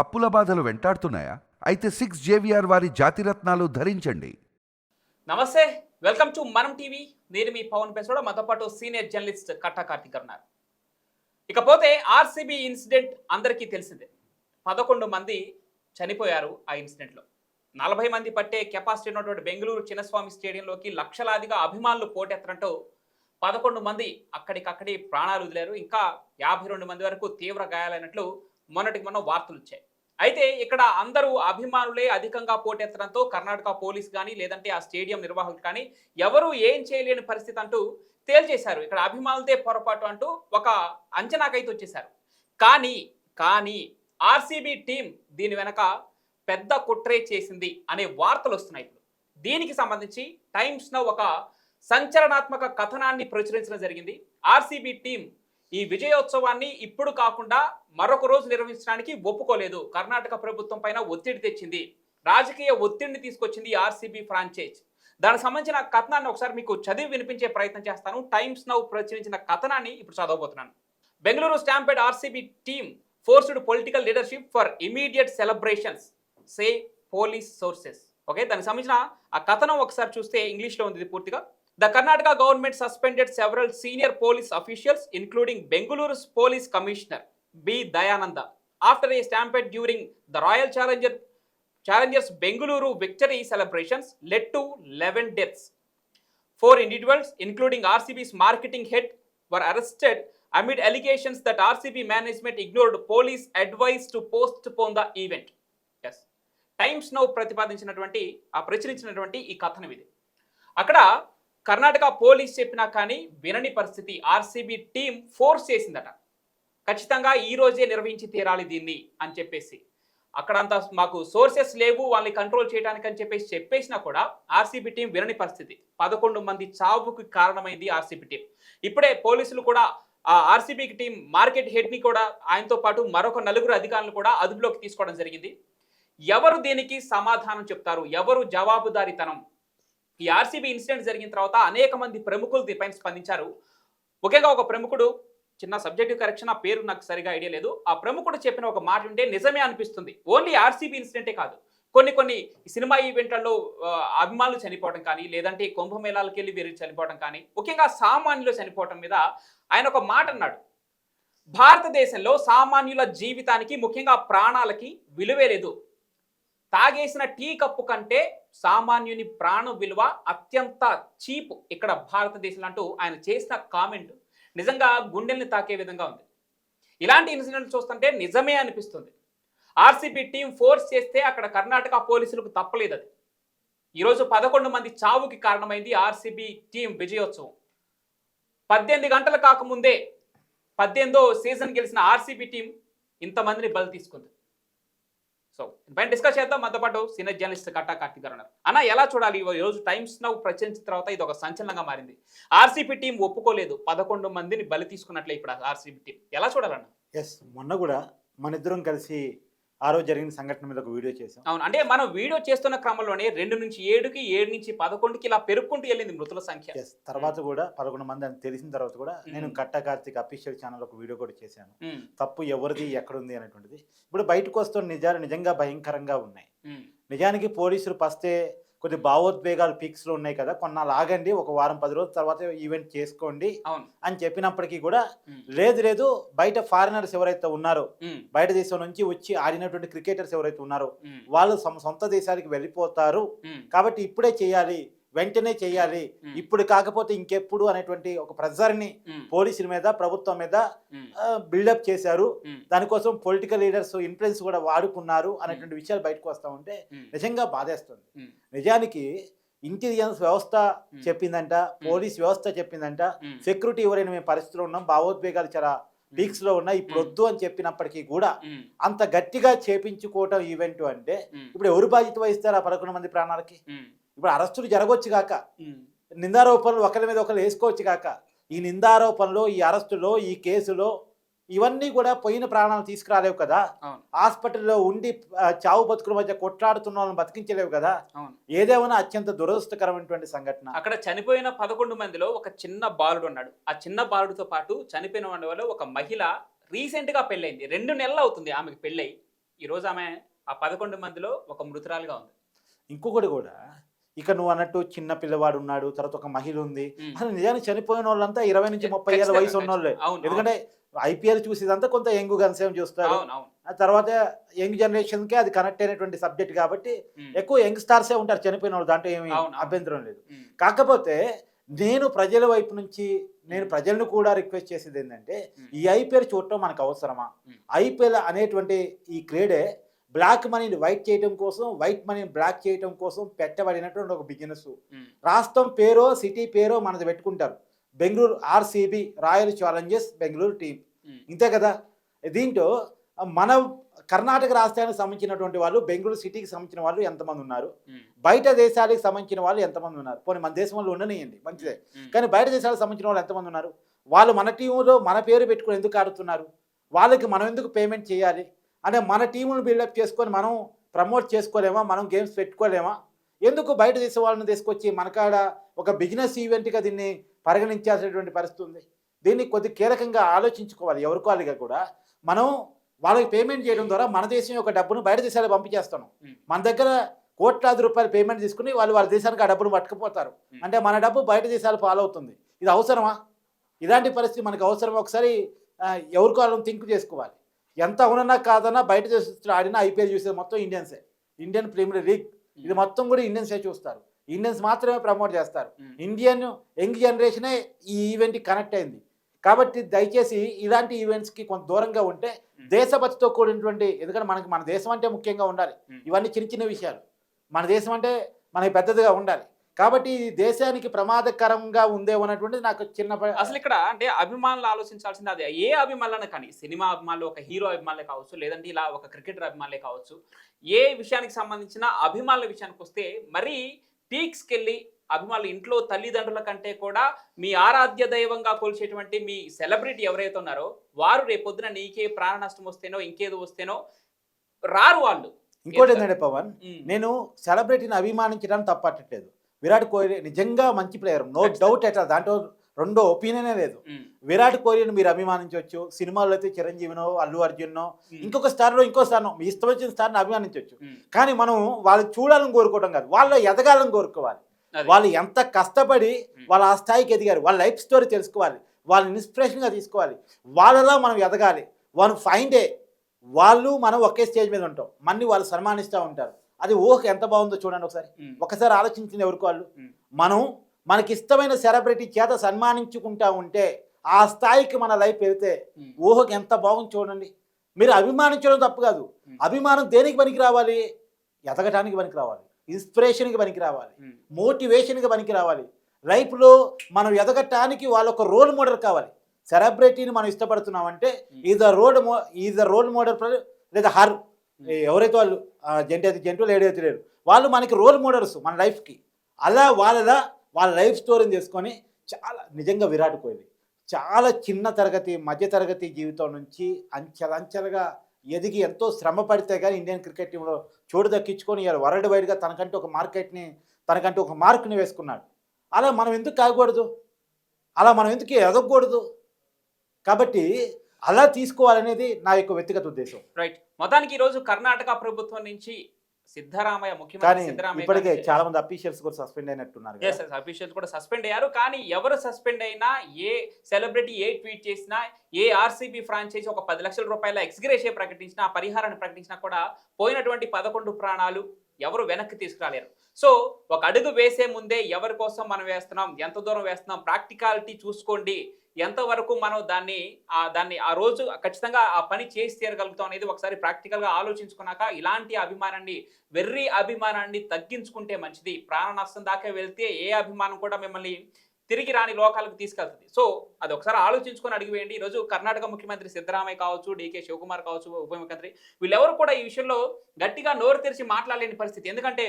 అప్పుల బాధలు వెంటాడుతున్నాయా? అయితే సిక్స్ జేవిఆర్ వారి జాతిరత్నాలు ధరించండి. నమస్తే వెల్కమ్ టు మనం టీవీ. నేను మీ పవన్ పెసోడ మాతో పాటు సీనియర్ జర్నలిస్ట్ కట్టా కార్తిక్ ఉన్నారు ఇకపోతే ఆర్సీబీ ఇన్సిడెంట్ అందరికీ తెలిసిందే. పదకొండు మంది చనిపోయారు ఆ ఇన్సిడెంట్లో. నలభై మంది పట్టే కెపాసిటీ ఉన్నటువంటి బెంగళూరు చిన్నస్వామి స్టేడియంలోకి లక్షలాదిగా అభిమానులు పోటెత్తడంతో పదకొండు మంది అక్కడికక్కడి ప్రాణాలు వదిలారు. ఇంకా యాభై రెండు మంది వరకు తీవ్ర గాయాలైనట్లు మొన్నటికి మొన్న వార్తలు వచ్చాయి. అయితే ఇక్కడ అందరూ అభిమానులే అధికంగా పోటెత్తడంతో కర్ణాటక పోలీస్ కానీ లేదంటే ఆ స్టేడియం నిర్వాహకులు కానీ ఎవరు ఏం చేయలేని పరిస్థితి అంటూ తేల్చేశారు. ఇక్కడ అభిమానులదే పొరపాటు అంటూ ఒక అంచనాకైతే వచ్చేశారు. కానీ కానీ ఆర్సీబీ టీం దీని వెనక పెద్ద కుట్రే చేసింది అనే వార్తలు వస్తున్నాయి ఇప్పుడు. దీనికి సంబంధించి టైమ్స్ను ఒక సంచలనాత్మక కథనాన్ని ప్రచురించడం జరిగింది. ఆర్సీబీ టీం ఈ విజయోత్సవాన్ని ఇప్పుడు కాకుండా మరొక రోజు నిర్వహించడానికి ఒప్పుకోలేదు. కర్ణాటక ప్రభుత్వం పైన ఒత్తిడి తెచ్చింది. రాజకీయ ఒత్తిడిని తీసుకొచ్చింది ఆర్సీబీ ఫ్రాంచైజ్. దానికి సంబంధించిన కథనాన్ని ఒకసారి మీకు చదివి వినిపించే ప్రయత్నం చేస్తాను. టైమ్స్ నౌ ప్రచురించిన కథనాన్ని ఇప్పుడు చదవబోతున్నాను. Bengaluru stampede RCB team forced political leadership for immediate celebrations say police sources. Okay దానికి సంబంధించిన ఆ కథనం ఒకసారి చూస్తే ఇంగ్లీష్లో ఉంది ఇది పూర్తిగా. The Karnataka government suspended several senior police officials including Bengaluru police commissioner B Dayananda after a stampede during the Royal Challenger Challengers Bengaluru victory celebrations led to eleven deaths Four individuals, including RCB's marketing head, were arrested amid allegations that RCB management ignored police advice to postpone the event. Yes. Times Now ప్రతిపాదించినటువంటి ఆ ప్రచురించినటువంటి ఈ కథనం ఇది అక్కడ Karnataka police చెప్పినా కానీ వినని పరిస్థితి RCB team force చేసిందట. ఖచ్చితంగా ఈ రోజే నిర్వహించి తీరాలి దీన్ని అని చెప్పేసి. అక్కడంతా మాకు సోర్సెస్ లేవు వాళ్ళని కంట్రోల్ చేయడానికి అని చెప్పేసి చెప్పేసినా కూడా ఆర్సీబీ టీం వినని పరిస్థితి. పదకొండు మంది చావుకు కారణమైంది ఆర్సీబీ టీం. ఇప్పుడే పోలీసులు కూడా ఆ ఆర్సీబీ టీం మార్కెట్ హెడ్ని కూడా ఆయనతో పాటు మరొక నలుగురు అధికారులు కూడా అదుపులోకి తీసుకోవడం జరిగింది. ఎవరు దీనికి సమాధానం చెప్తారు? ఎవరు జవాబుదారీతనం? ఈ ఆర్సీబీ ఇన్సిడెంట్ జరిగిన తర్వాత అనేక మంది ప్రముఖులు దీనిపైన స్పందించారు. ముఖ్యంగా ఒక ప్రముఖుడు చిన్న సబ్జెక్టివ్ కరెక్షన్ ఆ పేరు నాకు సరిగా ఐడియా లేదు. ఆ ప్రముఖుడు చెప్పిన ఒక మాట ఉంటే నిజమే అనిపిస్తుంది. ఓన్లీ ఆర్సీబీ ఇన్సిడెంటే కాదు. కొన్ని కొన్ని సినిమా ఈవెంట్లలో అభిమానులు చనిపోవడం కానీ లేదంటే కుంభమేళాలకు వెళ్ళి వీరు చనిపోవడం కానీ ముఖ్యంగా సామాన్యులు చనిపోవడం మీద ఆయన ఒక మాట అన్నాడు. భారతదేశంలో సామాన్యుల జీవితానికి ముఖ్యంగా ప్రాణాలకి విలువే లేదు. తాగేసిన టీ కప్పు కంటే సామాన్యుని ప్రాణ విలువ అత్యంత చీప్ ఇక్కడ భారతదేశంలో అంటూ ఆయన చేసిన కామెంట్. నిజంగా గుండెల్ని తాకే విధంగా ఉంది. ఇలాంటి ఇన్సిడెంట్ చూస్తుంటే నిజమే అనిపిస్తుంది. ఆర్సీబీ టీం ఫోర్స్ చేస్తే అక్కడ కర్ణాటక పోలీసులకు తప్పలేదు అది. ఈరోజు పదకొండు మంది చావుకి కారణమైంది ఆర్సీబీ టీం విజయోత్సవం. పద్దెనిమిది గంటలు కాకముందే పద్దెనిమిదో సీజన్ గెలిచిన ఆర్సీబీ టీం ఇంతమందిని బలి తీసుకుంది. సో పైన డిస్కస్ చేద్దాం. మనతో పాటు సీనియర్ జర్నలిస్ట్ కట్టా కార్తిక్ గారు ఉన్నారు. అన్న ఎలా చూడాలి? ఈ రోజు టైమ్స్ నౌ ప్రచురించిన తర్వాత ఇది ఒక సంచలనంగా మారింది. ఆర్సీపీ టీం ఒప్పుకోలేదు. పదకొండు మందిని బలి తీసుకున్నట్లే ఇప్పుడు ఆర్సీపీ టీం ఎలా చూడాలన్న? ఎస్ మొన్న కూడా మన ఇద్దరం కలిసి ఆ రోజు జరిగిన సంఘటన మీద ఒక వీడియో చేసాం అవును. అంటే మనం వీడియో చేస్తున్న క్రమంలోనే రెండు నుంచి ఏడుకి ఏడు నుంచి పదకొండుకి ఇలా పెరుక్కుంటూ వెళ్ళింది మృతుల సంఖ్య. తర్వాత కూడా పదకొండు మంది అని తెలిసిన తర్వాత కూడా నేను. కట్ట కార్తిక్ అఫీషియల్ ఛానల్ ఒక వీడియో కూడా చేశాను. తప్పు ఎవరిది ఎక్కడుంది అనేటువంటిది. ఇప్పుడు బయటకు వస్తున్న నిజాలు నిజంగా భయంకరంగా ఉన్నాయి. నిజానికి పోలీసులు పస్తే కొద్ది భావోద్వేగాలు పీక్స్లో ఉన్నాయి కదా కొన్నాళ్ళు ఆగండి ఒక వారం పది రోజుల తర్వాత ఈవెంట్ చేసుకోండి అని చెప్పినప్పటికీ కూడా లేదు లేదు. బయట ఫారినర్స్ ఎవరైతే ఉన్నారో బయట దేశం నుంచి వచ్చి ఆడినటువంటి క్రికెటర్స్ ఎవరైతే ఉన్నారో వాళ్ళు సొంత దేశానికి వెళ్ళిపోతారు. కాబట్టి ఇప్పుడే చేయాలి. వెంటనే చేయాలి. ఇప్పుడు కాకపోతే ఇంకెప్పుడు అనేటువంటి ఒక ప్రెజర్ని పోలీసుల మీద ప్రభుత్వం మీద బిల్డప్ చేశారు. దానికోసం పొలిటికల్ లీడర్స్ ఇన్ఫ్లుయెన్స్ కూడా వాడుకున్నారు అనేటువంటి విషయాలు బయటకు వస్తూ ఉంటే నిజంగా బాధేస్తుంది. నిజానికి ఇంటెలిజెన్స్ వ్యవస్థ. చెప్పిందంట పోలీస్ వ్యవస్థ చెప్పిందంట. సెక్యూరిటీ ఎవరైనా మేము పరిస్థితిలో ఉన్నాం భావోద్వేగాలు చాలా పీక్స్లో ఉన్నాయి ఇప్పుడు. వద్దు అని చెప్పినప్పటికీ కూడా అంత గట్టిగా చేపించుకోవటం ఈవెంట్ అంటే ఇప్పుడు ఎవరు బాధ్యత వహిస్తారు ఆ పదకొండు మంది ప్రాణాలకి? ఇప్పుడు అరెస్టులు జరగవచ్చు కాక నిందారోపణలు ఒకరి మీద ఒకరు వేసుకోవచ్చు కాక ఈ నిందారోపణలో ఈ అరెస్టులో ఈ కేసులో ఇవన్నీ కూడా పోయిన ప్రాణాలు తీసుకురాలేవు కదా. హాస్పిటల్లో ఉండి చావు బతుకుల మధ్య కొట్లాడుతున్న వాళ్ళని బతికించలేవు కదా. ఏదేమైనా అత్యంత దురదృష్టకరమైనటువంటి సంఘటన. అక్కడ చనిపోయిన పదకొండు మందిలో ఒక చిన్న బాలుడు ఉన్నాడు. ఆ చిన్న బాలుడితో పాటు చనిపోయిన వాడి వల్ల ఒక మహిళ రీసెంట్గా పెళ్ళైంది. రెండు నెలలు అవుతుంది ఆమెకి పెళ్ళై. ఈ రోజు ఆమె ఆ పదకొండు మందిలో ఒక మృతురాలుగా ఉంది. ఇంకొకటి కూడా ఇక నువ్వు అన్నట్టు చిన్న పిల్లవాడు ఉన్నాడు తర్వాత ఒక మహిళ ఉంది. అసలు నిజానికి చనిపోయిన వాళ్ళంతా ఇరవై నుంచి ముప్పై ఏళ్ళ వయసు ఉన్న వాళ్ళే ఎందుకంటే ఐపీఎల్ చూసేదంతా కొంత యంగ్ గన్సేమ్ చూస్తారు ఆ తర్వాత యంగ్ జనరేషన్కి అది కనెక్ట్ అయినటువంటి సబ్జెక్ట్ కాబట్టి. ఎక్కువ యంగ్ స్టార్సే ఉంటారు చనిపోయిన వాళ్ళు దాంట్లో ఏమి. అభ్యంతరం లేదు. కాకపోతే నేను ప్రజల వైపు నుంచి నేను ప్రజలను కూడా రిక్వెస్ట్ చేసేది ఏంటంటే. ఈ ఐపీఎల్ చూడటం మనకు అవసరమా. ఐపీఎల్ అనేటువంటి ఈ క్రీడే బ్లాక్ మనీని వైట్ చేయడం కోసం వైట్ మనీని బ్లాక్ చేయడం కోసం పెట్టబడినటువంటి ఒక బిజినెస్. ఉమ్. రాష్ట్రం పేరో సిటీ పేరో మనది పెట్టుకుంటారు. Bengaluru RCB Royal Challengers Bengaluru team um. ఇంతే కదా? దీంట్లో మన కర్ణాటక రాష్ట్రానికి సంబంధించినటువంటి వాళ్ళు బెంగళూరు సిటీకి సంబంధించిన వాళ్ళు ఎంతమంది ఉన్నారు? ఉమ్. బయట దేశాలకు సంబంధించిన వాళ్ళు ఎంతమంది ఉన్నారు? పోనీ మన దేశం వాళ్ళు ఉండనియండి మంచిదే. కానీ బయట దేశాలకు సంబంధించిన వాళ్ళు ఎంతమంది ఉన్నారు? వాళ్ళు మన టీంలో మన పేరు పెట్టుకుని ఎందుకు ఆడుతున్నారు? వాళ్ళకి మనం ఎందుకు పేమెంట్ చేయాలి? అంటే మన టీమును బిల్డప్ చేసుకొని మనం ప్రమోట్ చేసుకోలేమా? మనం గేమ్స్ పెట్టుకోలేమా? ఎందుకు బయట దేశం వాళ్ళని తీసుకొచ్చి మనకాడ ఒక బిజినెస్ ఈవెంట్గా దీన్ని పరిగణించాల్సినటువంటి పరిస్థితి ఉంది? దీన్ని కొద్ది కీలకంగా ఆలోచించుకోవాలి ఎవరికోవాలిగా కూడా. మనం వాళ్ళకి పేమెంట్ చేయడం ద్వారా మన దేశం యొక్క డబ్బును బయట దేశాలకు పంపించేస్తున్నాం ఉమ్. మన దగ్గర కోట్లాది రూపాయలు పేమెంట్ తీసుకుని వాళ్ళు వాళ్ళ దేశానికి ఆ డబ్బును పట్టుకుపోతారు. అంటే మన డబ్బు బయట దేశాలు పాలవుతుంది ఇది అవసరమా? ఇలాంటి పరిస్థితి మనకు అవసరం ఒకసారి ఆ, ఎవరికి వాళ్ళని థింక్ చేసుకోవాలి. ఎంత అవునన్నా కాదన్నా బయట దేశంలో ఆడినా ఐపీఎల్ చూసేది మొత్తం ఇండియన్సే. Indian Premier League. ఇది మొత్తం కూడా ఇండియన్సే చూస్తారు. ఇండియన్స్ మాత్రమే ప్రమోట్ చేస్తారు. ఇండియన్ యంగ్ జనరేషనే ఈ ఈవెంట్కి కనెక్ట్ అయింది. కాబట్టి దయచేసి ఇలాంటి ఈవెంట్స్కి కొంత దూరంగా ఉంటే. దేశభక్తితో కూడినటువంటి ఎందుకంటే మనకి మన దేశం అంటే ముఖ్యంగా ఉండాలి. ఇవన్నీ చిన్న చిన్న విషయాలు. మన దేశం అంటే మనకి పెద్దదిగా ఉండాలి. కాబట్టి ఇది దేశానికి ప్రమాదకరంగా ఉందేమో అన్నటువంటిది నాకు చిన్న అసలు ఇక్కడ అంటే అభిమానులు ఆలోచించాల్సింది అది. ఏ అభిమానులను కానీ సినిమా అభిమానులు ఒక హీరో అభిమానులే కావచ్చు లేదంటే ఇలా ఒక క్రికెటర్ అభిమానులే కావచ్చు ఏ విషయానికి సంబంధించిన అభిమానుల విషయానికి వస్తే మరీ పీక్స్కి వెళ్ళి అభిమానులు ఇంట్లో తల్లిదండ్రుల కంటే కూడా మీ ఆరాధ్య దైవంగా కొలిచేటువంటి మీ సెలబ్రిటీ ఎవరైతే ఉన్నారో వారు రేపొద్దున నీకే ప్రాణ నష్టం వస్తేనో ఇంకేదో వస్తేనో రారు వాళ్ళు. ఇంకోటి ఏంటంటే పవన్ నేను సెలబ్రిటీని అభిమానించడానికి తప్పట్టట్లేదు విరాట్ కోహ్లీ నిజంగా మంచి ప్లేయర్ నో. డౌట్ ఎట్లా దాంట్లో రెండో ఒపీనియనే లేదు. ఉమ్, విరాట్ కోహ్లీని మీరు అభిమానించవచ్చు సినిమాల్లో అయితే చిరంజీవినో అల్లు అర్జున్నో ఉమ్, ఇంకొక స్టార్లో ఇంకో స్టార్నో మీ ఇష్టం వచ్చిన స్టార్ని అభిమానించవచ్చు ఉమ్, కానీ మనం వాళ్ళు చూడాలని కోరుకోవడం కాదు. వాళ్ళు ఎదగాలని కోరుకోవాలి. వాళ్ళు ఎంత కష్టపడి. వాళ్ళ ఆ స్థాయికి ఎదిగారు వాళ్ళ లైఫ్ స్టోరీ తెలుసుకోవాలి. వాళ్ళని ఇన్స్పిరేషన్గా తీసుకోవాలి. వాళ్ళలా మనం ఎదగాలి. వాళ్ళు ఫైన్ డే. వాళ్ళు మనం ఒకే స్టేజ్ మీద ఉంటాం. మన్ని వాళ్ళు సన్మానిస్తూ ఉంటారు. అది ఊహ ఎంత బాగుందో చూడండి ఒకసారి. ఒకసారి ఆలోచించింది ఎవరికి వాళ్ళు. మనం మనకి ఇష్టమైన సెలబ్రిటీ చేత సన్మానించుకుంటా ఉంటే ఆ స్థాయికి మన లైఫ్ వెళ్తే ఊహకి ఎంత బాగుంది చూడండి. మీరు అభిమానించడం తప్పు కాదు. అభిమానం దేనికి పనికి రావాలి ఎదగటానికి పనికి రావాలి ఇన్స్పిరేషన్కి పనికి రావాలి ఉమ్, మోటివేషన్గా పనికి రావాలి లైఫ్లో మనం ఎదగటానికి వాళ్ళ ఒక రోల్ మోడల్ కావాలి. సెలబ్రిటీని మనం ఇష్టపడుతున్నామంటే is road mo is role model లేదా హర్ ఎవరైతే వాళ్ళు ఆ, జంట అయితే జంటు లేడీ అయితే లేడు. వాళ్ళు మనకి రోల్ మోడల్స్ మన లైఫ్కి అలా వాళ్ళలా వాళ్ళ లైఫ్ స్టోరీని చేసుకొని చాలా నిజంగా విరాట్ కోహ్లీ. చాలా చిన్న తరగతి మధ్య తరగతి జీవితం నుంచి అంచెలంచెలుగా ఎదిగి ఎంతో శ్రమ పడితే కానీ ఇండియన్ క్రికెట్ టీంలో చోటు దక్కించుకొని ఇవాళ వరల్డ్ వైడ్గా తనకంటే ఒక మార్కెట్ని తనకంటే ఒక మార్క్ని వేసుకున్నాడు. అలా మనం ఎందుకు కాకూడదు అలా మనం ఎందుకు ఎదగకూడదు? కాబట్టి అలా తీసుకోవాలనేది నా యొక్క వ్యక్తిగత ఉద్దేశం. రైట్ మొత్తానికి ఈ రోజు కర్ణాటక ప్రభుత్వం నుంచి సిద్ధరామయ్య ముఖ్యమంత్రి సిద్ధరామయ్య ఇప్పటికే చాలా మంది అఫీషియల్స్ కూడా సస్పెండ్ అయినట్టున్నారు అఫీషియల్స్ కూడా సస్పెండ్ అయ్యారు. కానీ ఎవరు సస్పెండ్ అయినా ఏ సెలబ్రిటీ ఏ ట్వీట్ చేసినా ఏ ఆర్సీబీ ఫ్రాంచైజీ ఒక పది లక్షల రూపాయల ఎక్స్గ్రేషియా ప్రకటించినా పరిహారాన్ని ప్రకటించినా కూడా పోయినటువంటి పదకొండు ప్రాణాలు ఎవరు వెనక్కి తీసుకురాలేరు. సో ఒక అడుగు వేసే ముందే ఎవరి కోసం మనం వేస్తున్నాం ఎంత దూరం వేస్తున్నాం ప్రాక్టికాలిటీ చూసుకోండి. ఎంతవరకు మనం దాన్ని దాన్ని ఆ రోజు ఖచ్చితంగా ఆ పని చేసి తీరగలుగుతాం అనేది ఒకసారి ప్రాక్టికల్గా ఆలోచించుకున్నాక ఇలాంటి అభిమానాన్ని వెర్రి అభిమానాన్ని తగ్గించుకుంటే మంచిది. ప్రాణ నష్టం దాకా వెళ్తే ఏ అభిమానం కూడా మిమ్మల్ని తిరిగి రాని లోకాలకు తీసుకెళ్తుంది. సో అది ఒకసారి ఆలోచించుకొని అడిగివేయండి ఈరోజు కర్ణాటక ముఖ్యమంత్రి సిద్ధరామయ్య కావచ్చు డీకే శివకుమార్ కావచ్చు ఉప ముఖ్యమంత్రి వీళ్ళెవరు కూడా ఈ విషయంలో గట్టిగా నోరు తెరిచి మాట్లాడలేని పరిస్థితి. ఎందుకంటే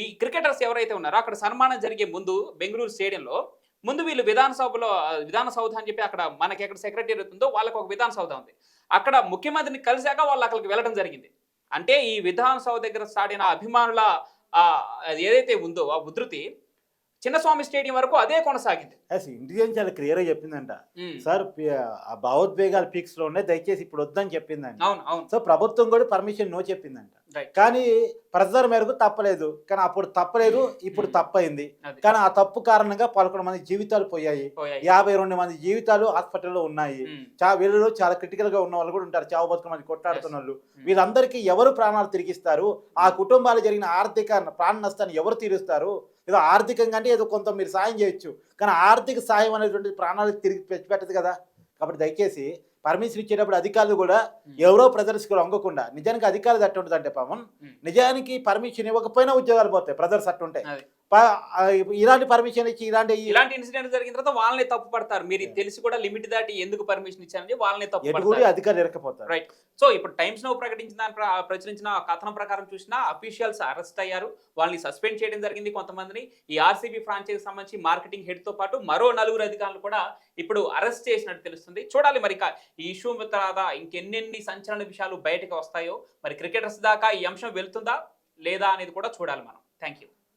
ఈ క్రికెటర్స్ ఎవరైతే ఉన్నారో అక్కడ సన్మానం జరిగే ముందు బెంగళూరు స్టేడియంలో ముందు వీళ్ళు విధానసభలో విధాన సౌధ అని చెప్పి అక్కడ మనకి ఎక్కడ సెక్రటరీ ఉందో వాళ్ళకి ఒక విధాన సౌధ ఉంది. అక్కడ ముఖ్యమంత్రిని కలిశాక వాళ్ళు అక్కడికి వెళ్ళడం జరిగింది. అంటే ఈ విధాన సౌధ దగ్గర అయిన అభిమానుల ఏదైతే ఉందో ఆ ఉధృతి చిన్నస్వామి స్టేడియం వరకు అదే కొనసాగింది. ఇండియన్ చాలా క్లియర్గా చెప్పిందంట. ఉమ్, సార్ ఆ భావోద్వేగాలు పీక్స్లో ఉన్నాయి దయచేసి ఇప్పుడు వద్దని చెప్పిందంట. అవును అవును. సో ప్రభుత్వం కూడా పర్మిషన్ నో చెప్పిందంట. కానీ ప్రజల మేరకు తప్పలేదు. కానీ అప్పుడు తప్పలేదు ఇప్పుడు తప్పైంది. అది. కానీ ఆ తప్పు కారణంగా పదకొండు మంది జీవితాలు పోయాయి. యాభై రెండు మంది జీవితాలు హాస్పిటల్లో ఉన్నాయి. ఉమ్, చా వీళ్ళలో చాలా క్రిటికల్గా ఉన్న వాళ్ళు కూడా ఉంటారు. చావు బతుకు మంది కొట్టాడుతున్న వాళ్ళు. ఉమ్. వీళ్ళందరికీ ఎవరు ప్రాణాలు తిరిగిస్తారు? ఆ కుటుంబాలు జరిగిన ఆర్థిక ప్రాణ నష్టాన్ని ఎవరు తీరుస్తారు? ఏదో ఆర్థికంగా అంటే ఏదో కొంత మీరు సాయం చేయొచ్చు. కానీ ఆర్థిక సాయం అనేటువంటి ప్రాణాలు తిరిగి తెచ్చిపెట్టదు కదా. కాబట్టి దయచేసి పర్మిషన్ ఇచ్చేటప్పుడు అధికారులు కూడా ఎవరో ప్రజర్స్ కూడా వంగకుండా నిజానికి అధికారులు అట్టు ఉంటుంది అంటే పవన్ ఉమ్. నిజానికి పర్మిషన్ ఇవ్వకపోయినా ఉద్యోగాలు పోతాయి బ్రదర్స్ అట్టుంటాయి ఇలాంటి పర్మిషన్ ఇచ్చి ఇలాంటి ఇలాంటి ఇన్సిడెంట్ జరిగిన తర్వాత వాళ్ళని తప్పు పడతారు. మీరు తెలిసి కూడా లిమిట్ దాటి ఎందుకు పర్మిషన్ ఇచ్చారని వాళ్ళని తప్పు పడతారు. అధికారులు ఇరకపోతారు రైట్ సో ఇప్పుడు టైమ్స్ నో ప్రకటించిన దాని ప్ర- ప్రచురించిన కథనం ప్రకారం చూసినా అఫీషియల్స్ అరెస్ట్ అయ్యారు. వాళ్ళని సస్పెండ్ చేయడం జరిగింది కొంతమందిని. ఈ ఆర్సీబీ ఫ్రాంచైజీ సంబంధించి మార్కెటింగ్ హెడ్తో పాటు మరో నలుగురు అధికారులు కూడా ఇప్పుడు అరెస్ట్ చేసినట్టు తెలుస్తుంది. చూడాలి మరి ఈ ఇష్యూ తర్వాత ఇంకెన్నెన్ని సంచలన విషయాలు బయటకు వస్తాయో. మరి క్రికెటర్స్ దాకా ఈ అంశం వెళ్తుందా లేదా అనేది కూడా చూడాలి మనం. Thank you